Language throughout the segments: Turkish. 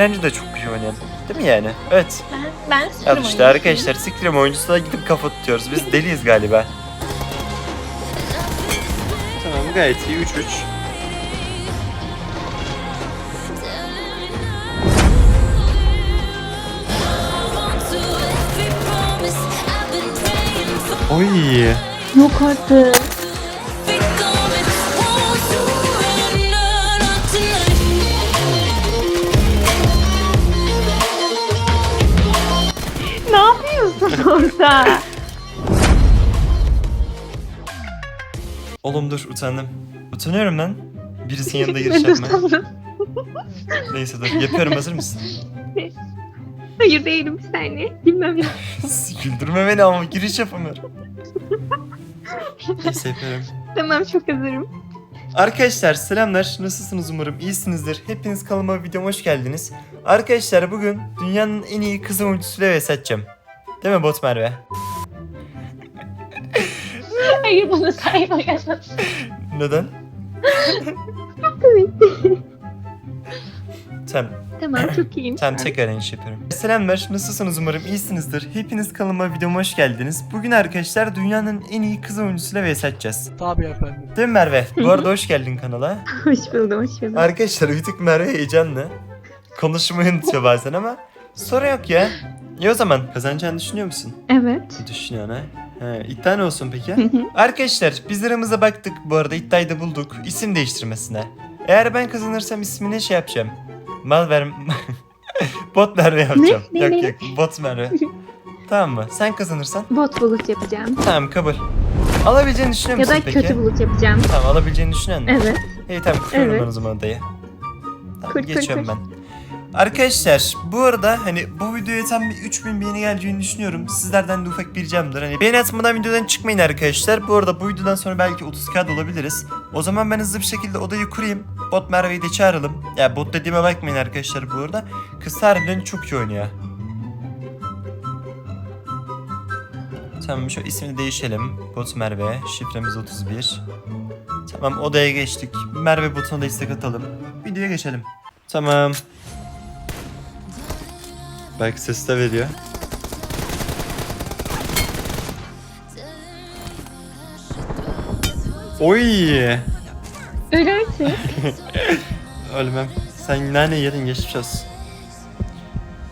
Bence de çok iyi oynayan. Değil mi yani? Evet. Ben, ben Al Scream işte arkadaşlar Scream oyuncusuna gidip kafa tutuyoruz. Biz deliyiz galiba. Tamam gayet iyi 3-3. Oy. Yok artık. Orada? Oğlum dur utandım. Utanıyorum lan. Birisinin yanında giriş Ben yapmaya. Neyse dur yapıyorum hazır mısın? Hayır değilim bir saniye. Bilmem. Güldürme beni ama giriş yapamıyorum. Neyse yapıyorum. Tamam çok hazırım. Arkadaşlar selamlar. Nasılsınız umarım iyisinizdir. Hepiniz kanalıma videoma hoş geldiniz. Arkadaşlar bugün dünyanın en iyi kız oyuncusuyla vs atacağım. Değil mi Bot Merve? Hayır bunu saymayalım. Neden? Tamam. Tamam çok iyiyim. Tamam tekrar iniş yapıyorum. Selamlar, nasılsınız umarım iyisinizdir. Hepiniz kanalıma videoma hoş geldiniz. Bugün arkadaşlar dünyanın en iyi kız oyuncusuyla vs atacağız. Tabii efendim. Değil mi Merve? Bu arada hoş geldin kanala. Hoş buldum hoş buldum. Arkadaşlar bir tık Merve heyecanlı. Konuşmayı unutuyor bazen ama sorun yok ya. İyi o zaman kazanacağını düşünüyor musun? Evet. Düşünüyorsun ha. He, iddia ne olsun peki? Arkadaşlar biz aramıza baktık bu arada iddiayı da bulduk isim değiştirmesine. Eğer ben kazanırsam ismine şey yapacağım. Mal ver... bot Merve yapacağım. Ne? Yok Ne? yok bot Merve. tamam mı? Sen kazanırsan? Bot bulut yapacağım. Tamam kabul. Alabileceğini düşünüyor Ya musun da peki? kötü bulut yapacağım. Tamam alabileceğini düşünüyor musun? Evet. İyi tamam kuruyorum Evet. ben o zaman odayı. Tamam, kur, geçiyorum kur. ben. Arkadaşlar bu arada hani bu videoya tam bir 3000 beğeni geleceğini düşünüyorum. Sizlerden de ufak bir ricamdır. Hani beğeni atmadan videodan çıkmayın arkadaşlar. Bu arada bu videodan sonra belki 30k da olabiliriz. O zaman ben hızlı bir şekilde odayı kurayım. Bot Merve'yi de çağıralım. Ya bot dediğime bakmayın arkadaşlar bu arada. Kız harbiden çok iyi oynuyor. Tamam şu ismini değişelim. Bot Merve. Şifremiz 31. Tamam odaya geçtik. Merve botuna da istek atalım. Videoya geçelim. Tamam. Belki ses de veriyor. Oy! Artık. Ölmem. Sen nane yedin geçmiş olsun.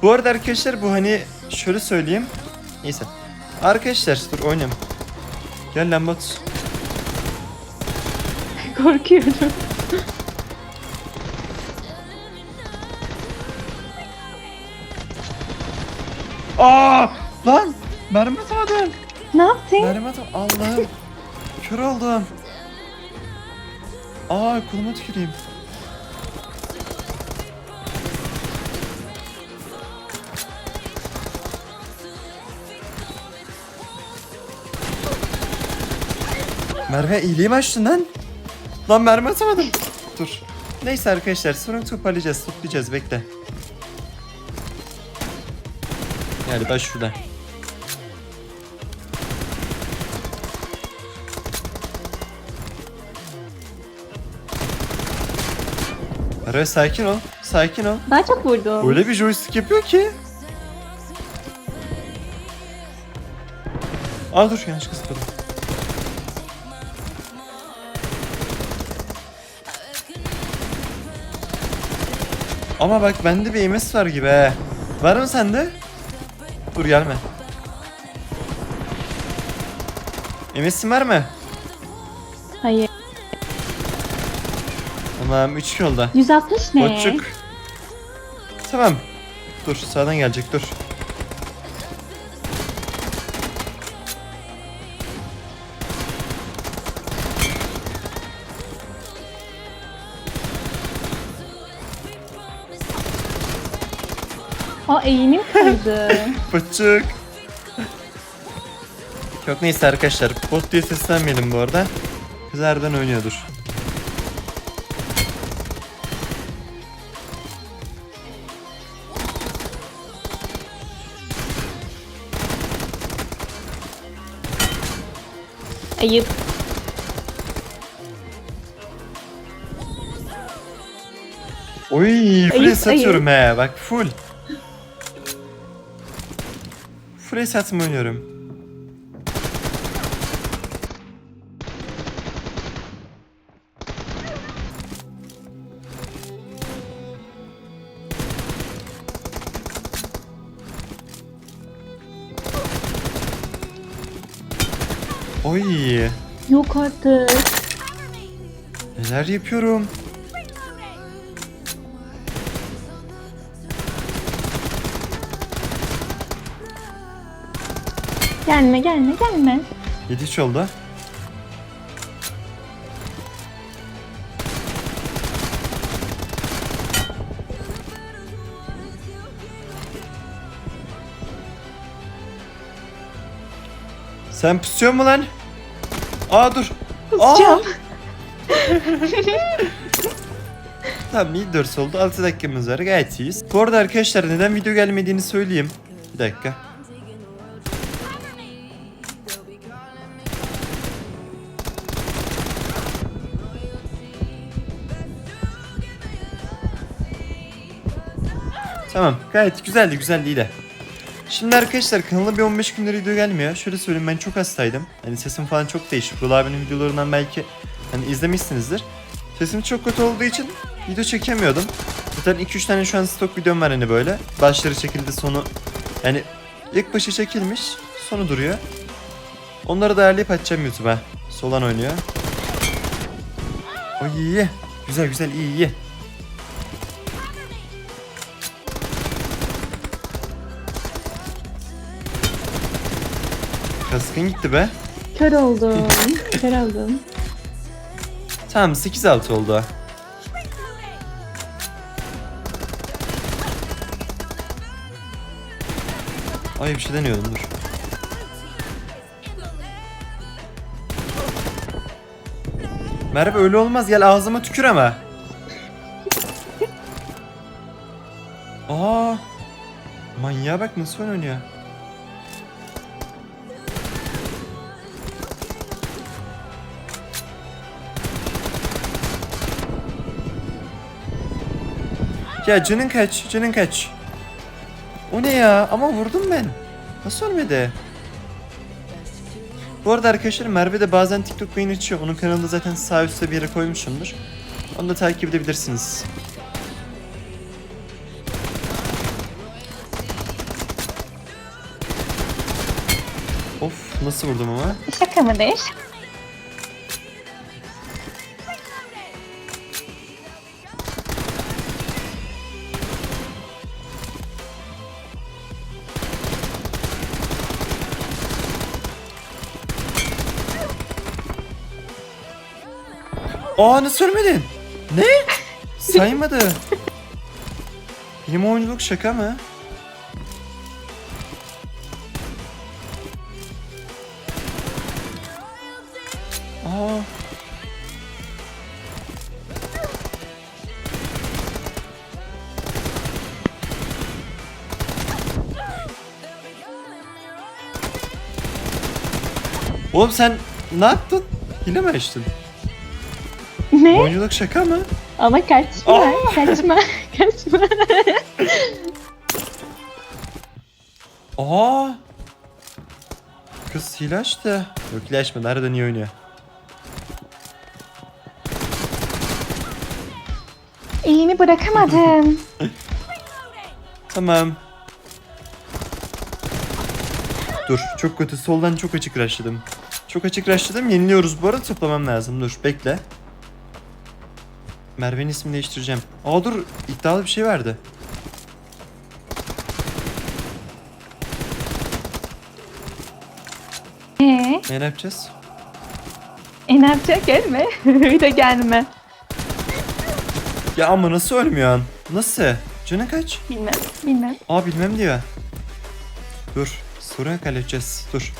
Bu arada arkadaşlar bu hani şöyle söyleyeyim. Neyse. Arkadaşlar dur oynayalım. Gel lan bot. Korkuyorum. Aa! Lan! Mermi atamadım. Ne yaptın? Mermi atamadım. Allah'ım. Kör oldum. Aa koluma tüküreyim. Merve iyiliğimi açtın lan. Lan mermi atamadım. Dur. Neyse arkadaşlar sonra toparlayacağız, toplayacağız bekle. Galiba şurada. Merve sakin ol. Sakin ol. Daha çok vurdum. Öyle bir joystick yapıyor ki. Aa dur yanlış kısıtladım. Ama bak bende bir MS var gibi he. Var mı sende? Dur gelme. MS'in var mı? Hayır. Tamam 3 yolda. 160 ne? Boçuk. Tamam. Dur sağdan gelecek dur. Aa eğimim kaydı. Boçuk. Yok neyse arkadaşlar bot diye seslenmeyelim bu arada. Kız harbiden oynuyordur. Ayıp. Oy full Ayıp, satıyorum he bak full. Full satma oynuyorum. Oy Yok artık. neler yapıyorum. Gelme gelme gelme. 7 oldu. Sen pusuyor mu lan? Aa dur. Pusacağım. Tamam iyi 4 oldu. 6 dakikamız var. Gayet iyiyiz. Bu arada arkadaşlar neden video gelmediğini söyleyeyim. Bir dakika. Tamam. Gayet güzeldi. De. Şimdi arkadaşlar kanala bir 15 gündür video gelmiyor. Şöyle söyleyeyim ben çok hastaydım. Hani sesim falan çok değişik. Burak abinin videolarından belki hani izlemişsinizdir. Sesim çok kötü olduğu için video çekemiyordum. Zaten 2-3 tane şu an stok videom var hani böyle. Başları çekildi sonu yani ilk başı çekilmiş sonu duruyor. Onları da ayarlayıp açacağım YouTube'a. Solan oynuyor. O iyi. Güzel güzel iyi iyi. Kaskın gitti be. Kör oldum. Kör oldum. Tamam 8-6 oldu. Ay bir şey deniyordum dur. Merve öyle olmaz gel ağzıma tükür ama. Aa, manyağa bak nasıl oynuyor. Ya canın kaç, canın kaç. O ne ya? Ama vurdum ben. Nasıl ölmedi? Bu arada arkadaşlar Merve de bazen TikTok yayın açıyor. Onun kanalında zaten sağ üstte bir yere koymuşumdur. Onu da takip edebilirsiniz. Of nasıl vurdum ama? Şaka mıdır? Aa nasıl ölmedin? Ne? Saymadı. Benim oyunculuk şaka mı? Aa. Oğlum sen ne yaptın? Hile mi açtın? Ne? Oyunculuk şaka mı? Ama kaçma. Aa! Kaçma. Kaçma. Aa. Kız hile açtı. Yok hile açmadı. Nereden iyi oynuyor? İğni bırakamadım. Tamam. Dur çok kötü. Soldan çok açık rushladım. Çok açık rushladım. Yeniliyoruz bu arada toplamam lazım. Dur bekle. Merve'nin ismini değiştireceğim. Aa dur iddialı bir şey vardı. Ee, Ne yapacağız? e ne yapacak gelme. Bir de gelme. Ya ama nasıl ölmüyorsun? Nasıl? Canın kaç? Bilmem. Bilmem. Aa bilmem diyor. Dur. Sorun halledeceğiz. Dur.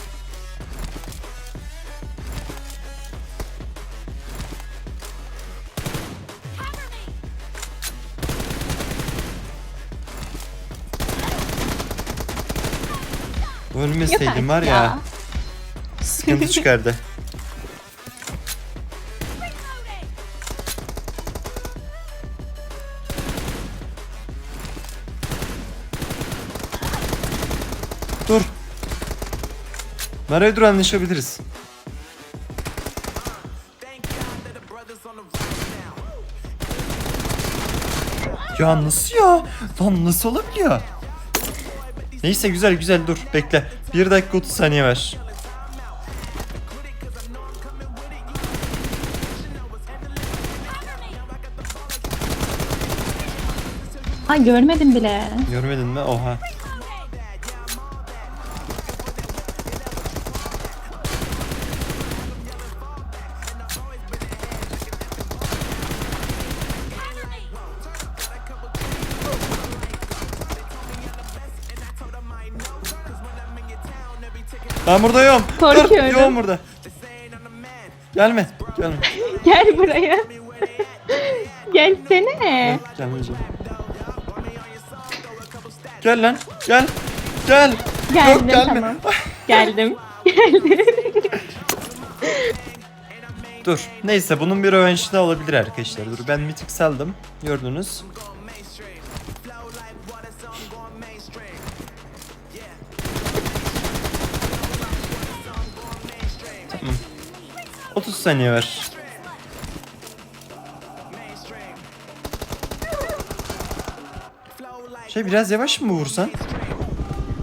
Ölmeseydim var ya. Sıkıntı çıkardı. Dur. Nereye dur anlaşabiliriz. Ya nasıl ya? Lan nasıl olabiliyor? Neyse güzel güzel dur bekle. 1 dakika 30 saniye ver. Ay görmedim bile. Görmedin mi? Oha. Ben burada yoğum. Dur, Korkuyorum. yoğum burada. Gelme, gelme. Gel buraya. Gelsene. Gelmeyeceğim. Gel lan, gel. Gel. Geldim Yok gelme. tamam. Geldim. Dur. Neyse bunun bir rövanşı da olabilir arkadaşlar. Dur ben mitik saldım. Gördünüz. 30 saniye ver. Şey biraz yavaş mı vursan?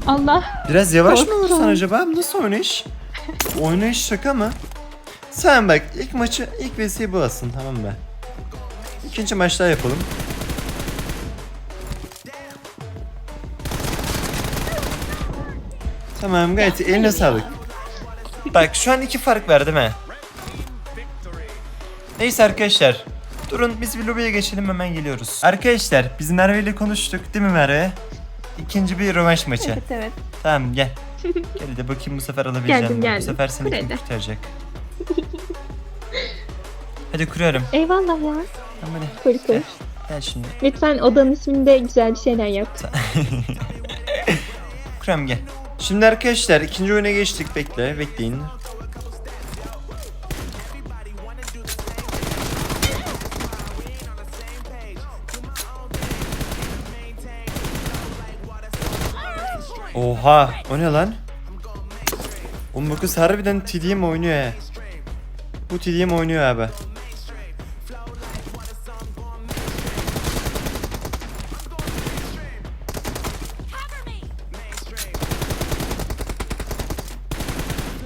Allah. Biraz yavaş mı Korktum. vursan acaba? Nasıl oynayış? Oynayış şaka mı? Sen bak ilk maçı ilk vesiyi bu alsın tamam mı? İkinci maç daha yapalım. Tamam gayet eline sağlık. Bak şu an iki fark verdi mi? Neyse arkadaşlar. Durun biz bir lobiye geçelim hemen geliyoruz. Arkadaşlar biz Merve ile konuştuk değil mi Merve? İkinci bir rövanş maçı. Evet evet. Tamam gel. Gel hadi bakayım bu sefer alabileceğim Geldim, mi? Bu geldim. sefer seni kim kurtaracak? hadi kuruyorum. Eyvallah ya. Tamam hadi. Kur kur. Gel şimdi. Lütfen odanın isminde güzel bir şeyler yap. Kuruyorum gel. Şimdi arkadaşlar ikinci oyuna geçtik. Bekle bekleyin. Oha o ne lan? Oğlum bu kız harbiden TDM oynuyor he. Bu TDM oynuyor abi.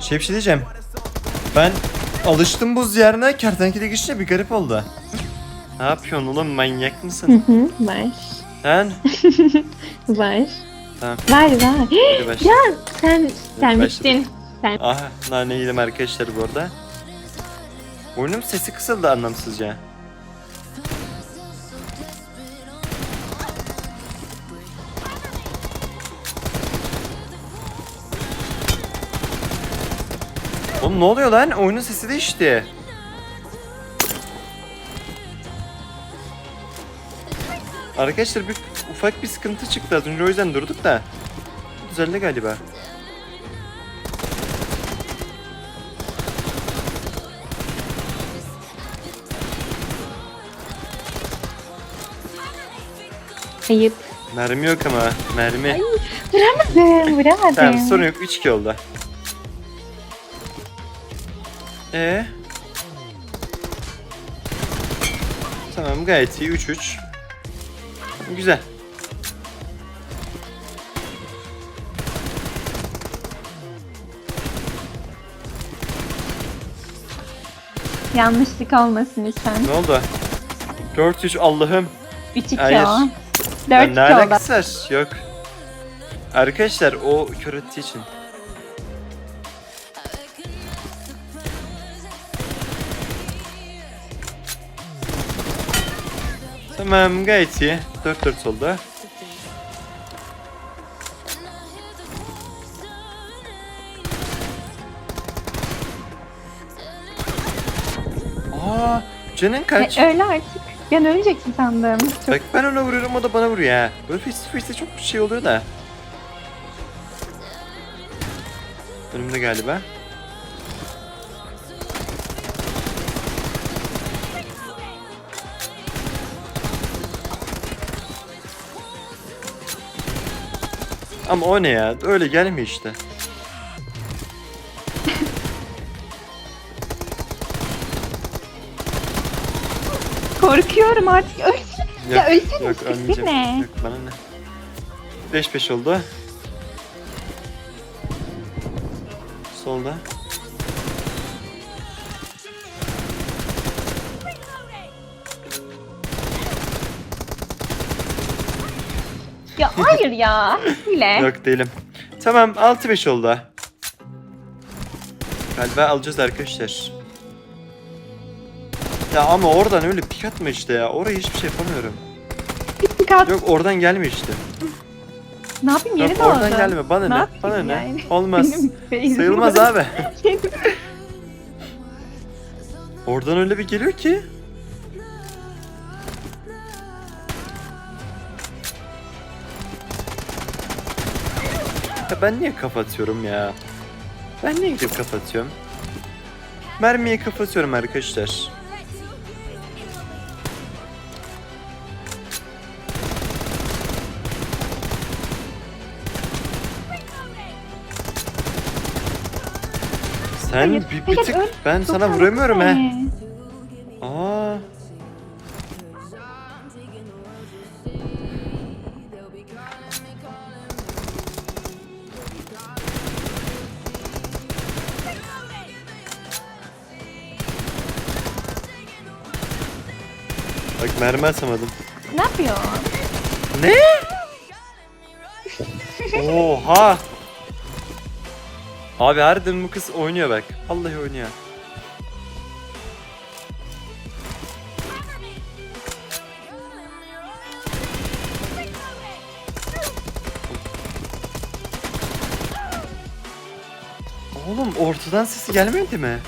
Şey bir şey diyeceğim. Ben alıştım buz yerine kertenkele geçince bir garip oldu. Ne yapıyorsun oğlum manyak mısın? Hı, var. Sen? Var. Tamam. Hadi başla. ya sen sen bittin. Sen Aha nane yedim arkadaşlar bu arada. Oyunun sesi kısıldı anlamsızca. Oğlum ne oluyor lan? Oyunun sesi değişti. Arkadaşlar bir ufak bir sıkıntı çıktı az önce o yüzden durduk da. Düzeldi galiba. ayıp. Mermi yok ama. Mermi. Vuramadım vuramadım. Tamam sorun yok 3-2 oldu. Ee? Tamam gayet iyi 3-3. Güzel. Yanlışlık olmasın lütfen. Ne oldu? 4-3 Allah'ım. 3-2 Hayır. o. Ben ne 4-2 oldu. alakası var? Yok. Arkadaşlar o kör ettiği için. Tamam gayet iyi. 4-4 oldu. Canın kaç? E, öyle artık. Ben öleceksin sandım. Çok Bak ben ona vuruyorum o da bana vuruyor ha. Böyle face to çok şey oluyor da. Önümde galiba. Ama o ne ya? Öyle gelmiyor işte. Korkuyorum artık. Ölsün. Ya ölsene, Yok ölmeyeceğim. ne? Yok bana ne. 5-5 oldu. Solda. Ya hayır ya. Hile. Yok değilim. Tamam 6-5 oldu. Galiba alacağız arkadaşlar. Ya ama oradan öyle pik atma işte ya. Oraya hiçbir şey yapamıyorum. Dikkat. Yok oradan gelme işte. Ne yapayım yeri Yok de oradan oldu. gelme. Bana Ne ne? yapayım Bana ne? yani? Olmaz. Benim beynim Sayılmaz abi. Oradan öyle bir geliyor ki. Ya ben niye kapatıyorum ya? Ben niye kapatıyorum? Mermiyi kapatıyorum arkadaşlar. Sen Hayır, bir, bir hayır, tık öl- ben sana vuramıyorum he. Aa. Bak mermi atamadım. Ne yapıyor? Ne? Oha. Abi harbiden bu kız oynuyor bak. Vallahi oynuyor. Oğlum ortadan sesi gelmedi mi?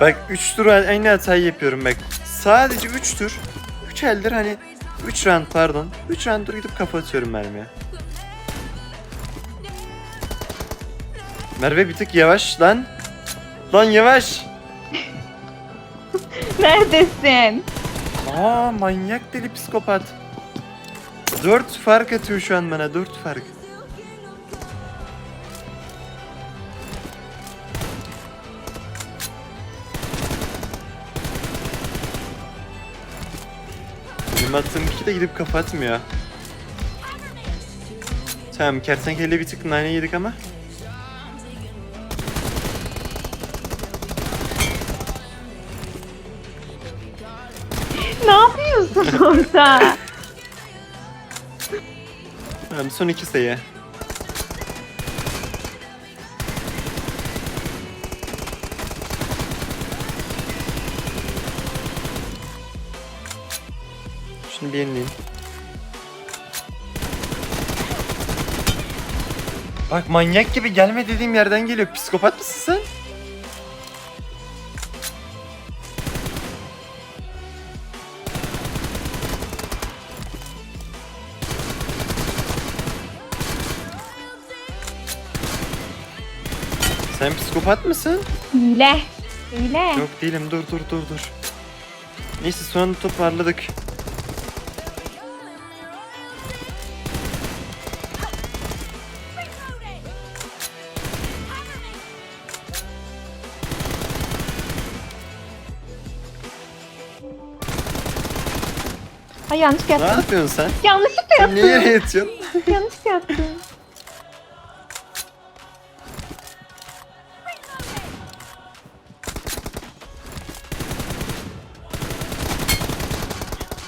Bak 3 tur aynı hatayı yapıyorum bak. Sadece 3 tur. 3 eldir hani 3 round pardon. 3 round tur gidip kafa atıyorum mermiye. Merve bir tık yavaş lan. Lan yavaş. Neredesin? Aa manyak deli psikopat. 4 fark atıyor şu an bana 4 fark. Benim attığım iki de gidip kafa atmıyor. Tamam kertenkele bir tık nane yedik ama. Ne yapıyorsun orada? Tamam son iki sayı. Yenileyim. Bak manyak gibi gelme dediğim yerden geliyor. Psikopat mısın sen? Sen psikopat mısın? Hile. Hile. Yok değilim dur dur dur dur. Neyse sonunda toparladık. Ay yanlış Ne yaptım. yapıyorsun sen? Yanlışlıkla Sen niye yere yaptım. yatıyorsun? Yanlış yaptım.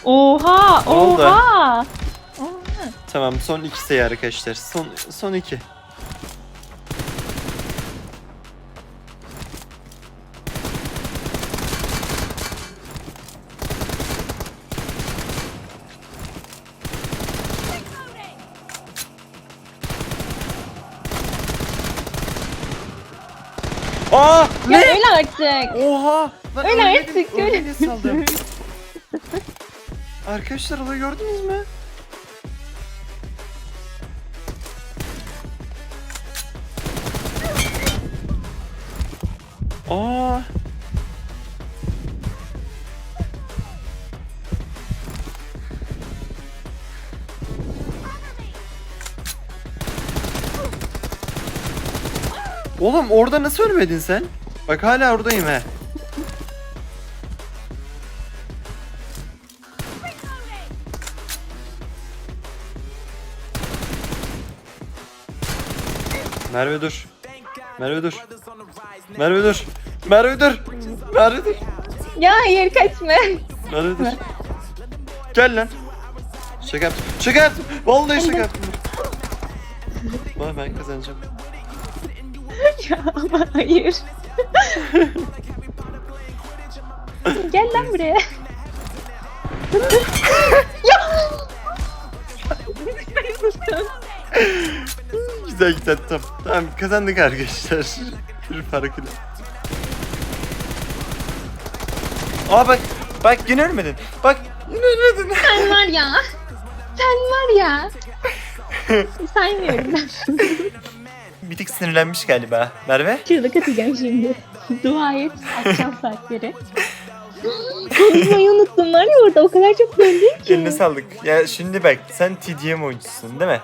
Oha, Ne oldu? oha. Oha. Tamam son iki sayı arkadaşlar. Son son iki. artık. Oha! Lan Öl ölmedim, artık, öl. Arkadaşlar olayı gördünüz mü? Aa! Oğlum orada nasıl ölmedin sen? Bak hala oradayım he. Merve dur. Merve dur. Merve dur. Merve dur. Merve dur. Ya hayır kaçma. Merve dur. Gel lan. Şaka yaptım. Şaka yaptım. Vallahi şaka yaptım. Bana ben kazanacağım. ya ama hayır. Gel lan buraya. Güzel güzel tamam. Tamam kazandık arkadaşlar. Bir farkıyla. Aa bak. Bak yine ölmedin. Bak yine ölmedin. Sen var ya. Sen var ya. Saymıyorum ben. Bir tık sinirlenmiş galiba. Merve? Çığlık atacağım şimdi. Dua et akşam saatleri. Konuşmayı unuttum var ya orada o kadar çok döndüm ki. Eline sağlık. Ya şimdi bak sen TDM oyuncusun değil mi?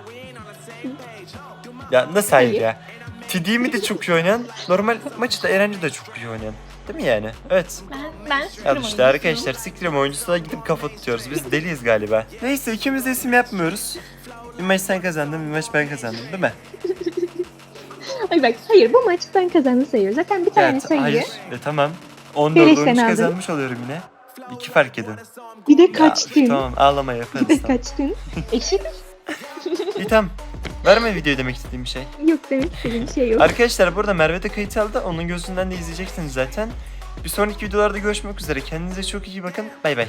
Ya nasıl hayır Hayır. ya? TDM'i de çok iyi oynayan, normal maçı da Erenci de çok iyi oynayan. Değil mi yani? Evet. Ben, ben Al sıfırım işte oyuncusu. arkadaşlar Scream oyuncusuna gidip kafa tutuyoruz. Biz deliyiz galiba. Neyse ikimiz de isim yapmıyoruz. Bir maç sen kazandın, bir maç ben kazandım değil mi? Ay bak hayır bu maçı sen kazandın sayıyor. Zaten bir tane Evet, sayı. hayır. E, tamam. 14 Beleş sen 13 aldın. kazanmış oluyorum yine. İki fark edin. Bir de Ya, kaçtın. tamam ağlama Bir yaparız de tamam. kaçtın. Eşit. İyi tamam. Verme videoyu demek istediğim bir şey. Yok demek istediğim şey yok. Arkadaşlar burada Merve de kayıt aldı. Onun gözünden de izleyeceksiniz zaten. Bir sonraki videolarda görüşmek üzere. Kendinize çok iyi bakın. Bay bay.